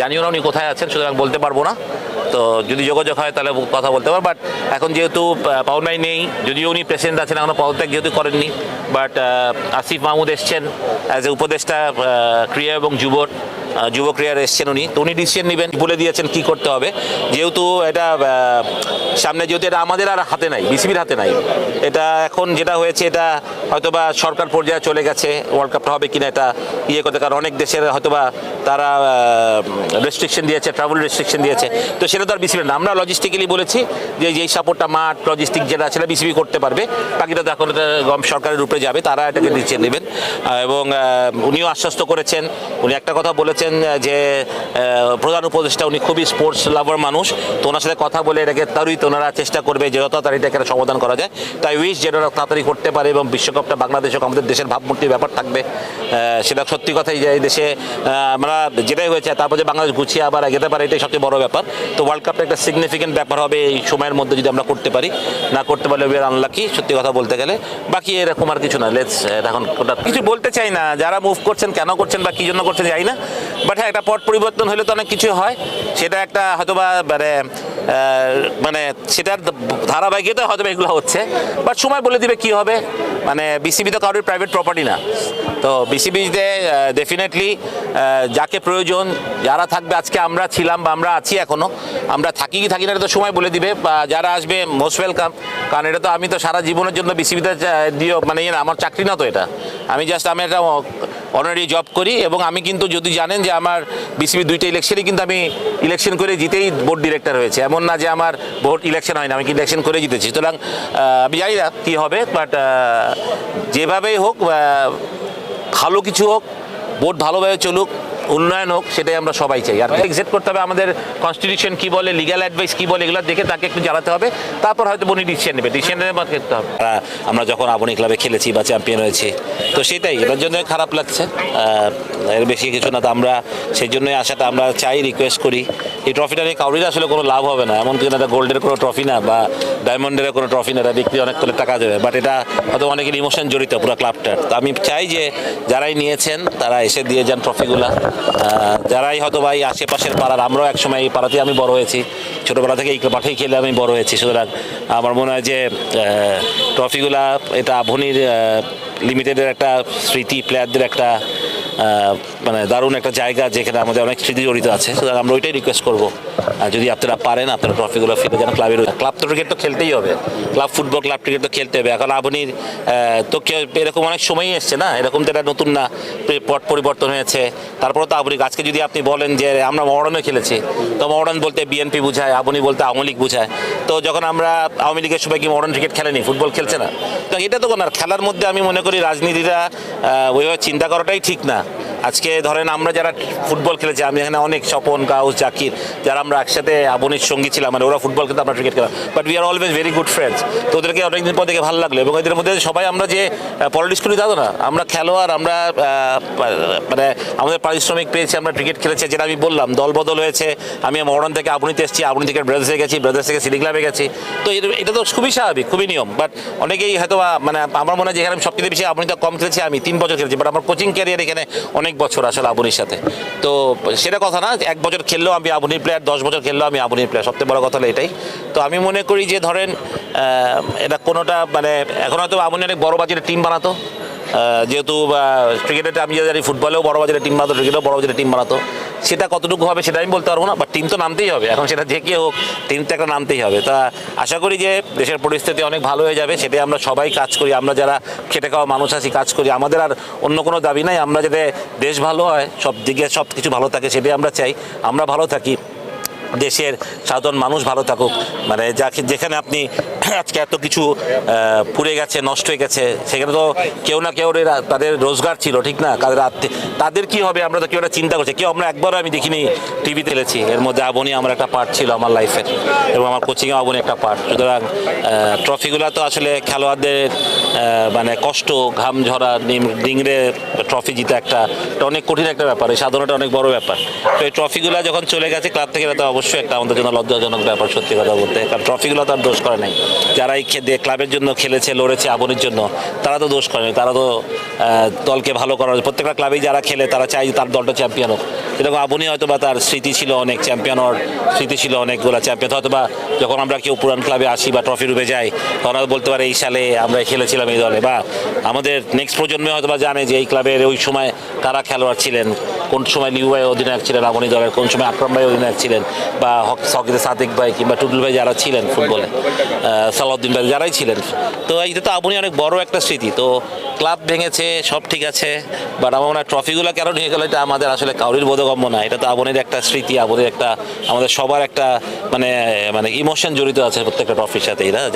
জানিও না উনি কোথায় আছেন, সুতরাং বলতে পারব না। তো যদি যোগাযোগ হয় তাহলে কথা বলতে পারব। বাট এখন যেহেতু পাওনাই নেই যদিও উনি প্রেসিডেন্ট আছেন এখনও পদত্যাগ যেহেতু করেননি। বাট আসিফ মাহমুদ এসছেন অ্যাজ এ উপদেষ্টা ক্রিয়া এবং যুবর। যুব ক্রিয়ার এসছেন উনি। তো উনি ডিসিশন নেবেন, বলে দিয়েছেন কি করতে হবে। যেহেতু এটা সামনে যেহেতু এটা আমাদের আর হাতে নাই, বিসিবির হাতে নাই। এটা এখন যেটা হয়েছে, এটা হয়তোবা সরকার পর্যায়ে চলে গেছে ওয়ার্ল্ড কাপটা হবে কিনা এটা ইয়ে করতে, কারণ অনেক দেশের হয়তোবা তারা রেস্ট্রিকশন দিয়েছে ট্রাভেল রেস্ট্রিকশন দিয়েছে। তো সেটা তো আর বিসিবি না। আমরা লজিস্টিক্যালি বলেছি যে যেই সাপোর্টটা মাঠ লজিস্টিক যেটা, সেটা বিসিবি করতে পারবে। বাকিটা এখন সরকারের উপরে যাবে, তারা এটাকে নিচে নেবেন। এবং উনিও আশ্বস্ত করেছেন। উনি একটা কথা বলেছেন আহ, যে প্রধান উপদেষ্টা উনি খুবই স্পোর্টস লাভার মানুষ তো ওনার সাথে কথা বলে এটাকে তারই তো ওনারা চেষ্টা করবে যে যত তাড়াতাড়ি এটাকে সমাধান করা যায়। তাই উইশ যেটা তাড়াতাড়ি করতে পারে এবং বিশ্বকাপটা বাংলাদেশ আমাদের দেশের ভাবমূর্তির ব্যাপার থাকবে। সেটা সত্যি কথাই যে এই দেশে আমরা যেটাই হয়েছে তারপর যে বাংলাদেশ গুছিয়ে আবার যেতে পারে এটাই সবচেয়ে বড় ব্যাপার। তো ওয়ার্ল্ড কাপটা একটা সিগনিফিকেন্ট ব্যাপার হবে এই সময়ের মধ্যে যদি আমরা করতে পারি। না করতে পারলে উই আর আনলাকি সত্যি কথা বলতে গেলে। বাকি এরকম আর কিছু না লেটস এখন কিছু বলতে চাই না যারা মুভ করছেন কেন করছেন বা কী জন্য করছেন যাই না। বাট হ্যাঁ একটা পট পরিবর্তন হলে তো অনেক কিছু হয়। সেটা একটা হয়তো বা মানে মানে সেটার ধারাবাহিকতা হয়তো এগুলো হচ্ছে। বাট সময় বলে দিবে কি হবে? মানে বিসিবি তো কারোর প্রাইভেট প্রপার্টি না। তো বিসিবিতে ডেফিনেটলি যাকে প্রয়োজন, যারা থাকবে, আজকে আমরা ছিলাম বা আমরা আছি এখনও আমরা থাকি কি থাকি না তো সময় বলে দিবে, বা যারা আসবে মোস্ট ওয়েলকাম কারণ এটা তো আমি তো সারা জীবনের জন্য বিসিবিতে দিও মানে ইয়ে আমার চাকরি না তো এটা। আমি জাস্ট আমি একটা অনারি জব করি এবং আমি কিন্তু যদি জানেন যে আমার বিসিবি দুইটা ইলেকশনই কিন্তু আমি ইলেকশন করে জিতেই বোর্ড ডিরেক্টর হয়েছে। এমন না যে আমার ভোট ইলেকশন হয় না, আমি ইলেকশন করে জিতেছি। সুতরাং আমি জানি না কী হবে বাট যেভাবেই হোক ভালো কিছু হোক বোর্ড ভালোভাবে চলুক উন্নয়ন হোক সেটাই আমরা সবাই চাই। আর এক্সেপ্ট করতে হবে আমাদের কনস্টিটিউশন কি বলে লিগ্যাল অ্যাডভাইস কি বলে এগুলো দেখে তাকে একটু জ্বালাতে হবে। তারপর হয়তো উনি ডিসিশন নেবে। ডিসিশন নেবে করতে হবে। আমরা যখন আবনি ক্লাবে খেলেছি বা চ্যাম্পিয়ন হয়েছি তো সেটাই এটার জন্য খারাপ লাগছে। এর বেশি কিছু না তো আমরা সেই জন্যই আশাটা আমরা চাই রিকোয়েস্ট করি। এই ট্রফিটা নিয়ে কাউরির আসলে কোনো লাভ হবে না। এমন কি না এটা গোল্ডের কোনো ট্রফি না বা ডায়মন্ডের কোনো ট্রফি না এটা বিক্রি অনেক করে টাকা দেবে। বাট এটা হয়তো অনেকের ইমোশন জড়িত পুরো ক্লাবটার তো আমি চাই যে যারাই নিয়েছেন তারা এসে দিয়ে যান ট্রফিগুলা যারাই হয়তো ভাই আশেপাশের পাড়ার, আমরাও একসময় এই পাড়াতেই আমি বড় হয়েছি। ছোটোবেলা থেকে এই মাঠেই খেলে আমি বড় হয়েছি। সুতরাং আমার মনে হয় যে ট্রফিগুলা, এটা আভনির লিমিটেডের একটা স্মৃতি প্লেয়ারদের একটা মানে দারুণ একটা জায়গা যেখানে আমাদের অনেক স্মৃতি জড়িত আছে। সুতরাং আমরা ওইটাই রিকোয়েস্ট করব। আর যদি আপনারা পারেন আপনারা ট্রফিগুলো ফিরে যান ক্লাবের ক্লাব তো ক্রিকেট তো খেলতেই হবে। ক্লাব ফুটবল ক্লাব ক্রিকেট তো খেলতে হবে। এখন আহ, তো কেউ এরকম অনেক সময়ই এসছে না? এরকম তো এটা নতুন না। পট পরিবর্তন হয়েছে। তারপরে তো আপনি আজকে যদি আপনি বলেন যে আমরা মডার্নে খেলেছি। তো মডার্ন বলতে বিএনপি বুঝায় আপনি বলতে আওয়ামী লীগ বুঝায়। তো যখন আমরা আওয়ামী লীগের সময় কি মডার্ন ক্রিকেট খেলেনি? ফুটবল খেলছে না? তো এটা তো কোনো খেলার মধ্যে আমি মনে করি রাজনীতিটা ওইভাবে চিন্তা করাটাই ঠিক না। আজকে ধরেন আমরা যারা ফুটবল খেলেছি, আমি এখানে অনেক স্বপন, গাউস, জাকির, যারা আমরা একসাথে আবনির সঙ্গী ছিলাম মানে ওরা ফুটবল খেলতে, আমরা ক্রিকেট খেলাম but we are always very good friends তো ওদেরকে অনেকদিন পর দেখে ভালো লাগল। এবং এদের মধ্যে সবাই আমরা যে পলিটিক্স করি তো না। আমরা খেলোয়াড়, আমরা মানে আমাদের পারিশ্রমিক পেয়েছি, আমরা ক্রিকেট খেলেছি, যেটা আমি বললাম, দল বদল হয়েছে। আমি মরণ থেকে আবনিতে এসেছি, আবনি থেকে ব্রাদার্সে গেছি, ব্রাদার্স থেকে সিটি ক্লাবে গেছি। তো এটা- তো খুবই স্বাভাবিক, খুবই নিয়ম। বাট অনেকেই হয়তো মানে আমার মনে হয় যেখানে আমি সবচেয়ে বেশি আবনিতে কম খেলেছি আমি, তিন বছর খেলেছি। বাট আমার কোচিং ক্যারিয়ার এখানে অনেক বছর আসলে আবুনির সাথে। তো সেটা কথা না, এক বছর খেললেও আমি আবুনির প্লেয়ার দশ বছর খেললেও আমি আবুনির প্লেয়ার সবচেয়ে বড় কথা হলো এটাই। তো আমি মনে করি যে ধরেন এটা কোনোটা মানে এখন হয়তো আবুনি অনেক বড় বাজারের টিম বানাতো। যেহেতু ক্রিকেটে আমি জানি ফুটবলেও বড় বাজারের টিম বানাতো ক্রিকেটেও বড় বাজারের টিম বানাতো। সেটা কতটুকু হবে সেটা আমি বলতে পারব না বাট টিম তো নামতেই হবে। এখন সেটা যে কেউ হোক টিম তো একটা নামতেই হবে। তা আশা করি যে দেশের পরিস্থিতি অনেক ভালো হয়ে যাবে, সেটাই আমরা সবাই কাজ করি। আমরা যারা খেটে খাওয়া মানুষ আছি, কাজ করি, আমাদের আর অন্য কোনো দাবি নাই। আমরা যাতে দেশ ভালো হয়, সব দিকে সব কিছু ভালো থাকে, সেটাই আমরা চাই। আমরা ভালো থাকি। দেশের সাধারণ মানুষ ভালো থাকুক। মানে যাকে যেখানে আপনি আজকে এত কিছু পুড়ে গেছে, নষ্ট হয়ে গেছে, সেখানে তো কেউ না কেউ তাদের রোজগার ছিল, ঠিক না? তাদের তাদের কি হবে? আমরা তো কেউ একটা চিন্তা করছি। কেউ আমরা একবারও আমি দেখিনি টিভিতে খেলেছি এর মধ্যে আবনি আমার একটা পার্ট ছিল আমার লাইফের এবং আমার কোচিংয়ে আবনি একটা পার্ট সুতরাং ট্রফিগুলো তো আসলে খেলোয়াড়দের মানে কষ্ট, ঘাম ঝরা ডিংরে ট্রফি জিতে একটা অনেক কঠিন একটা ব্যাপার, এই সাধারণটা অনেক বড় ব্যাপার। তো এই ট্রফিগুলো যখন চলে গেছে, ক্লাব থেকে তো অবশ্যই একটা আমাদের জন্য লজ্জাজনক ব্যাপার, সত্যি কথা বলতে। কারণ ট্রফিগুলো তো আর দোষ করে নাই। যারা এই ক্লাবের জন্য খেলেছে, লড়েছে আবনের জন্য, তারা তো দোষ করেনি। তারা তো দলকে ভালো করার প্রত্যেকটা ক্লাবেই যারা খেলে, তারা চাই তার দলটা চ্যাম্পিয়ন হোক। যেরকম আবনি হয়তো বা তার স্মৃতি ছিল অনেক চ্যাম্পিয়ন হওয়ার স্মৃতি ছিল অনেকগুলো চ্যাম্পিয়ন হয়তো বা যখন আমরা কেউ পুরান ক্লাবে আসি বা ট্রফি রূপে যাই, তখন বলতে পারে, এই সালে আমরা খেলেছিলাম এই দলে। বা আমাদের নেক্সট প্রজন্মে হয়তো বা জানে যে এই ক্লাবের ওই সময় কারা খেলোয়াড় ছিলেন? কোন সময় লিউ ভাই অধিনায়ক ছিলেন আবনি দলের কোন সময় আকরম ভাই অধিনায়ক ছিলেন বা হক- হকিতে সাদিক ভাই কিংবা টুটুল ভাই যারা ছিলেন ফুটবলে সালাউদ্দিন ভাই যারাই ছিলেন। তো এইটা তো আবনি অনেক বড় একটা স্মৃতি। তো ক্লাব ভেঙেছে, সব ঠিক আছে বাট আমার মনে হয় ট্রফিগুলো কেন নিয়ে গেল এটা আমাদের আসলে কাউরির বোধগম্য না। এটা তো আবনের একটা স্মৃতি আবনের একটা, আমাদের সবার একটা মানে মানে ইমোশন জড়িত আছে প্রত্যেকটা ট্রফির সাথে এরা